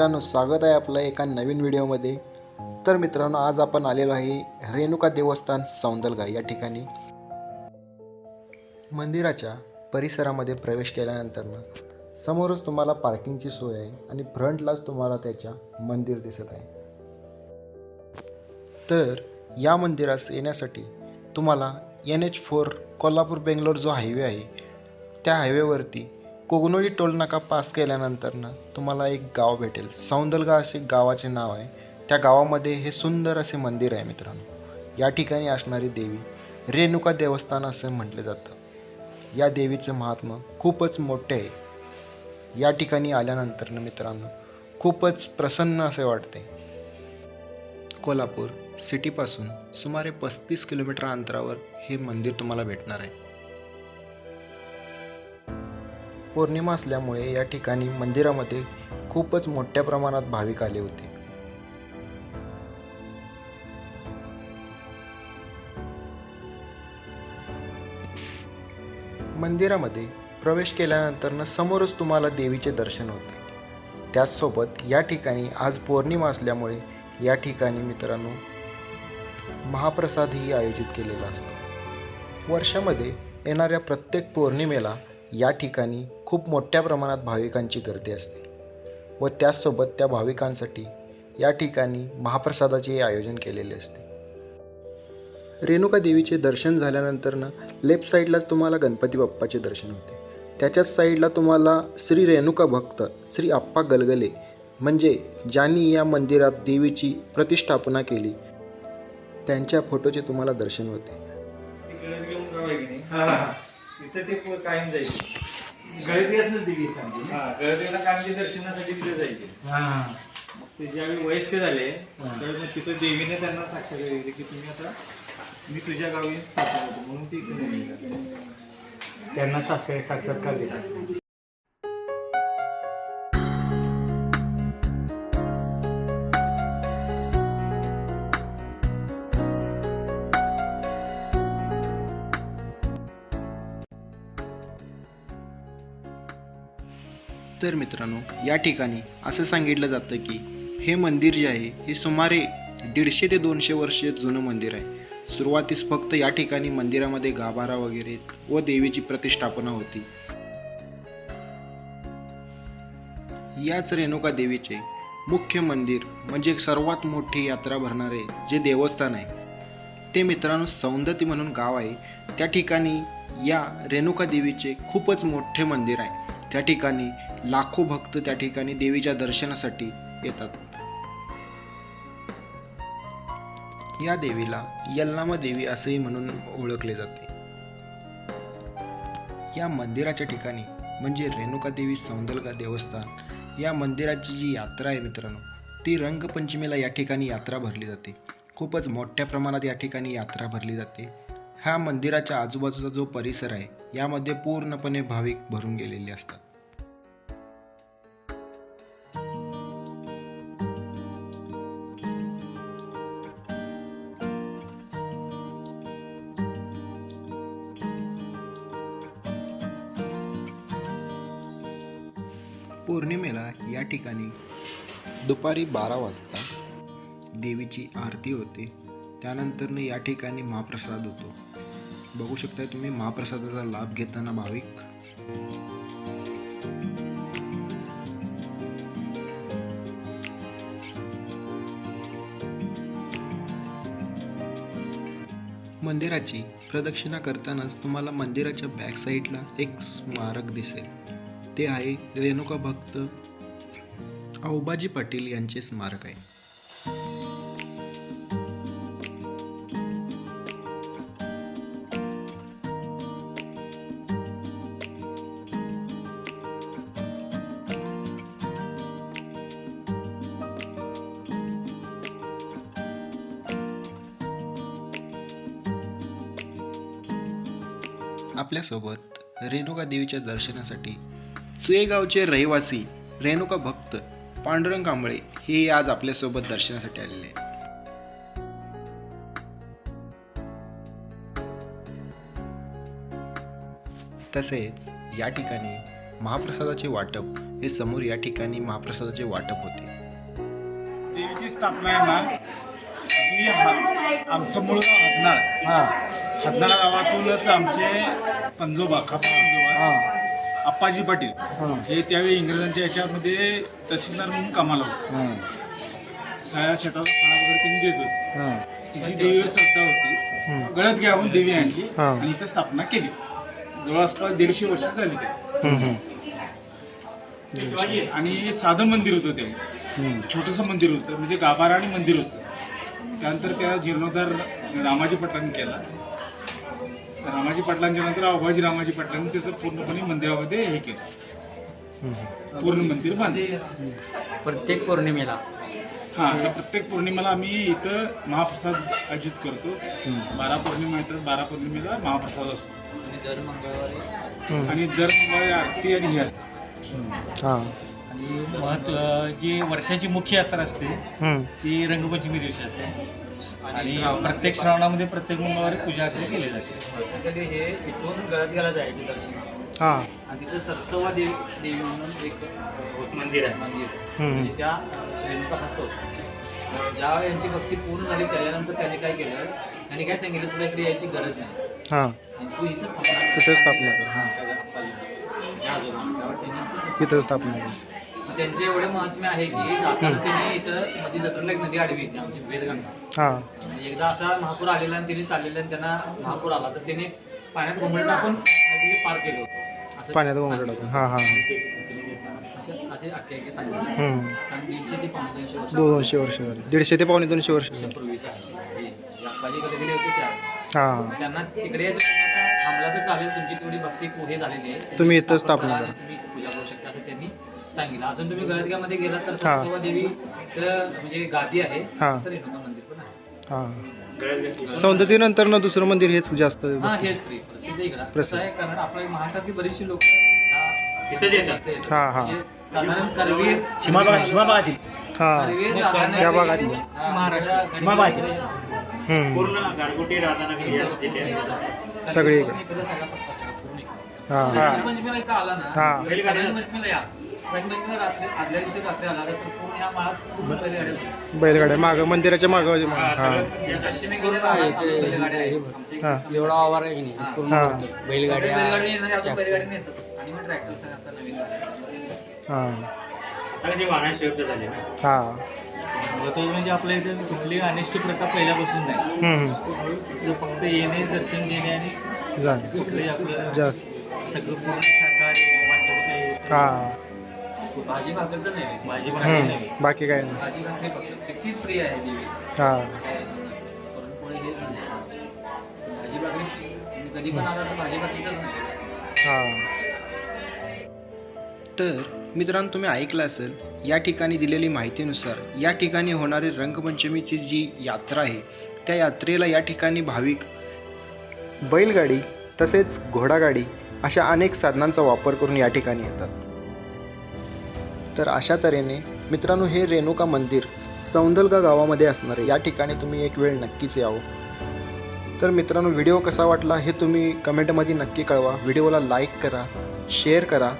मित्रांनो स्वागत आहे आपलं एका नवीन व्हिडिओमध्ये. तर मित्रांनो आज आपण आलेलो आहे रेणुका देवस्थान सौंदलगा या ठिकाणी. मंदिराच्या परिसरामध्ये प्रवेश केल्यानंतरनं समोरच तुम्हाला पार्किंगची सोय आहे आणि फ्रंटलाच तुम्हाला त्याच्या मंदिर दिसत आहे. तर या मंदिरास येण्यासाठी तुम्हाला N H four Kolhapur Bangalore जो हायवे आहे त्या हायवेवरती कोगनोळी टोल नाका पास केल्यानंतरनं तुम्हाला एक गाव भेटेल. सौंदलगा असे गावाचे नाव आहे. त्या गावामध्ये हे सुंदर असे मंदिर आहे मित्रांनो. या ठिकाणी असणारी देवी रेणुका देवस्थान असं म्हटलं जातं. या देवीचं महात्म्य खूपच मोठे आहे. या ठिकाणी आल्यानंतरनं मित्रांनो खूपच प्रसन्न असे वाटते. कोल्हापूर सिटीपासून सुमारे पस्तीस किलोमीटर अंतरावर हे मंदिर तुम्हाला भेटणार आहे. पौर्णिमा असल्यामुळे या ठिकाणी मंदिरामध्ये खूपच मोठ्या प्रमाणात भाविक आले होते. मंदिरामध्ये प्रवेश केल्यानंतर समोरच तुम्हाला देवीचे दर्शन होते. त्याचसोबत या ठिकाणी आज पौर्णिमा असल्यामुळे या ठिकाणी मित्रांनो महाप्रसादही आयोजित केलेला असतो. वर्षामध्ये येणाऱ्या प्रत्येक पौर्णिमेला या ठिकाणी खूप मोठ्या प्रमाणात भाविकांची गर्दी असते व त्याचसोबत त्या भाविकांसाठी या ठिकाणी महाप्रसादाचे आयोजन केलेले असते. रेणुका देवीचे दर्शन झाल्यानंतरनं लेफ्ट साईडलाच तुम्हाला गणपती बाप्पाचे दर्शन होते. त्याच्याच साईडला तुम्हाला श्री रेणुका भक्त श्री आप्पा गलगले म्हणजे ज्यांनी या मंदिरात देवीची प्रतिष्ठापना केली त्यांच्या फोटोचे तुम्हाला दर्शन होते. तिथं ते कायम जायचे. हा गळतीला कायमच्या दर्शनासाठी तिथे जायचे. मग ते ज्यावेळी वयस्क झाले त्यावेळी मग तिथं देवीने त्यांना साक्षात दिली की तुम्ही आता मी तुझ्या गावी स्थापन होतो म्हणून ती इथे नेली. त्यांना साक्षर साक्षात्कार दिला. तर मित्रांनो या ठिकाणी असं सांगितलं जातं की हे मंदिर जे आहे हे सुमारे दीडशे ते दोनशे वर्ष जुनं मंदिर आहे. सुरुवातीस फक्त या ठिकाणी मंदिरामध्ये गाभारा वगैरे व देवीची प्रतिष्ठापना होती. याच रेणुका देवीचे मुख्य मंदिर म्हणजे सर्वात मोठी यात्रा भरणारे जे देवस्थान आहे ते मित्रांनो सौंदती म्हणून गाव आहे. त्या ठिकाणी या रेणुका देवीचे खूपच मोठे मंदिर आहे. त्या ठिकाणी लाखो भक्त त्या ठिकाणी देवीच्या दर्शनासाठी येतात. या देवीला यल्लामा देवी असेही म्हणून ओळखले जाते. या मंदिराच्या ठिकाणी म्हणजे रेणुका देवी सौंदलगा देवस्थान या मंदिराची जी यात्रा आहे मित्रांनो ती रंगपंचमीला या ठिकाणी यात्रा भरली जाते. खूपच मोठ्या प्रमाणात या ठिकाणी यात्रा भरली जाते. ह्या मंदिराच्या आजूबाजूचा जो परिसर आहे यामध्ये पूर्णपणे भाविक भरून गेलेले असतात. पौर्णिमेला या ठिकाणी दुपारी बारा वाजता देवीची आरती होते. त्यानंतरनं या ठिकाणी महाप्रसाद होतो. बघू शकताय तुम्ही महाप्रसादाचा लाभ घेताना भाविक. मंदिराची प्रदक्षिणा करतानाच तुम्हाला मंदिराच्या बॅक साईडला एक स्मारक दिसेल. ते आहे रेणुका भक्त औबाजी पाटील यांचे स्मारक आहे. आपल्यासोबत रेणुका देवीच्या दर्शनासाठी सुयेगावचे रहिवासी रेणुका भक्त पांडुरंग कांबळे हे आज आपल्यासोबत दर्शनासाठी आलेले आहेत. तसेच या ठिकाणी महाप्रसादाचे वाटप हे समोर या ठिकाणी महाप्रसादाचे वाटप होते. देवीची स्थापना आहे ना. आमचं मूळ हां. हदनाळ गावातूनच आमचे पंजोबा खापा पंजोबा अप्पाजी पाटील हां. त्यावेळी इंग्रजांच्या याच्यामध्ये तहसीलदार म्हणून कामाला होते. हां. सगळ्या फळा वगैरे त्यांनी देत होते. तिची देवीवर श्रद्धा होती. गळत घ्यावून देवी आणली. आणि इथं स्थापना केली. जवळपास दीडशे वर्ष झाली ते आणि साधं मंदिर होतं ते. छोटंसं मंदिर होतं. म्हणजे गाभारा आणि मंदिर होतं. त्यानंतर त्या जीर्णोद्धार रामाजी पाटलांनी केला. रामाजी पाटलांच्या नंतर अवघाजी रामाजी पाटलांनी त्याचं पूर्णपणे मंदिरामध्ये हे केलं. पूर्ण मंदिर बांधले. प्रत्येक पौर्णिमेला. हां तर प्रत्येक पौर्णिमेला आम्ही इथं महाप्रसाद आयोजित करतो. बारा पौर्णिमा येतात बारा पौर्णिमेला महाप्रसाद असतो. आणि दर मंगळवारी. आणि दर मंगळवारी आरती आणि हे असतं. हां. आणि महत्त्व जी वर्षाची मुख्य यात्रा असते ती रंगपंचमी दिवशी असते. आणि प्रत्येक श्रावणामध्ये प्रत्येक मंगळवारी पूजा अर्चना केली जाते. कधी हे इथून गळतग्याला जायचे दर्शन हां. आणि तिथं सरसवा देवी देवी म्हणून एक मंदिर आहे. मंदिर. म्हणजे त्या रेणुका हातो ज्या यांची भक्ती पूर्ण झाली त्याच्यानंतर त्यांनी काय केलं त्यांनी काय सांगितलं तुला इकडे यायची गरज नाही. हां. आणि तू इथं स्थापना स्थापना कर. हां, आजोबांना. त्यावर त्यांनी इथं इथं स्थापना त्यांचे एवढे महात्म्य आहे की जाताना त्यांनी इथं मध्ये जत्रेला एक नदी आडवी येते आमची वेदगंगा. हां. आणि एकदा असा महापूर आलेला आणि त्यांनी चाललेला आणि त्यांना महापूर आला तर त्यांनी पाण्यात घुमट टाकून नदी पार केलं. होतं. असं पाण्यात टाकून. हां, हां, असं असे सांगितले. दीडशे ते पावणे दोनशे वर्ष दोनशे वर्ष झाली. दीडशे ते पावणे दोनशे वर्ष झाली. पूर्वीचं आहे. अप्पाजी कधी गेले होते त्या. त्यांना तिकडे थांबला तर चालेल तुमची तेवढी भक्ती पुढे झालेली आहे. तुम्ही इथं स्थापना तुम्ही पूजा करू शकता असं त्यांनी सांगितलं अजून तुम्ही गळदग्यामध्ये गेला तर हां. सरसवा देवीचं म्हणजे गादी आहे हां. तर रेणुका मंदिर पण आहे हां सौंदतीनंतर ना दुसरं मंदिर हेच जास्त हा हेच प्रसिद्ध इकडं कसं प्रसिद्ध. आहे कारण आपल्या महाराष्ट्रातली बरीचशी लोक इथं येतात. हा, हा. म्हणजे साधारण करवीर हिमाबादी हां करवीर या. हा, महाराष्ट्र. हम्म. पूर्ण गारगोटी राधानगरी या जिल्ह्यात सगळी इकडे. इकडं सगळा पट्टा सगळा पूर्ण इकडं. हां रंगपंचमीला इथं आला ना हा. रंगपंचमीला या रंगपंचमीला रात्री आदल्या दिवशी रात्री आला तर पूर्ण या माळात पूर्ण बैलगाड्या मागं मंदिराच्या मागं हां बैलगाड्या. आमच्या हां. एवढा आवार आहे की नाही पूर्ण हां. बैलगाड्या बैलगाडी येणार अजून बैलगाडी नेतात आणि मग ट्रॅक्टर आता नवीन गाड्या. हां. आता कशी वाहना शिवत झाली ना. हां. महत्वाचं म्हणजे आपल्या इथे कुठली अनिष्ट प्रथा पहिल्यापासून नाही. हम्म. फक्त येणे दर्शन घेणे आणि झालं कुठलंही आपलं जास्त. सगळं पूर्ण शाकाहारी काही हां. भाजी भाकरचं नाही भाजी भाकरी नाही हम्म. बाकी काय नाही. भाजी भाकरी फक्त तीच प्रिय आहे देवी. हां. काय पुरणपोळी हे नाही. भाजी भाकरी तुम्ही कधी पण आला तर भाजी भाकरीच नाही. हां. तर मित्रांनो तुम्ही ऐकलं असेल या ठिकाणी दिलेली माहितीनुसार या ठिकाणी होणारी रंगपंचमीची जी यात्रा आहे त्या यात्रेला या ठिकाणी भाविक बैलगाडी तसेच घोडागाडी अशा अनेक साधनांचा वापर करून या ठिकाणी येतात. तर अशा तऱ्हेने मित्रांनो हे रेणुका मंदिर सौंदलगा गावामध्ये असणार या ठिकाणी तुम्ही एक वेळ नक्कीच यावं. तर मित्रांनो व्हिडिओ कसा वाटला हे तुम्ही कमेंटमध्ये नक्की कळवा. व्हिडिओला लाईक करा शेअर करा.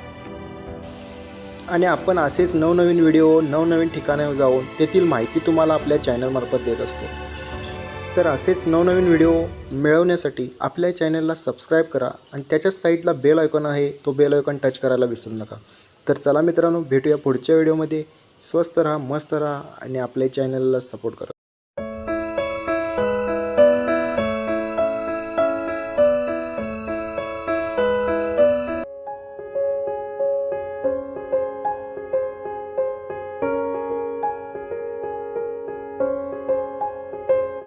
आणि आपण असेच नवनवीन व्हिडिओ नवनवीन ठिकाणावर जाऊन तेथील माहिती तुम्हाला आपल्या चॅनलमार्फत देत असतो. तर असेच नवनवीन व्हिडिओ मिळवण्यासाठी आपल्या चॅनलला सबस्क्राईब करा आणि त्याच्याच साईडला बेल आयकॉन आहे तो बेल आयकॉन टच करायला विसरू नका. तर चला मित्रांनो भेटूया पुढच्या व्हिडिओमध्ये. स्वस्त राहा मस्त राहा आणि आपल्या चॅनलला सपोर्ट करा.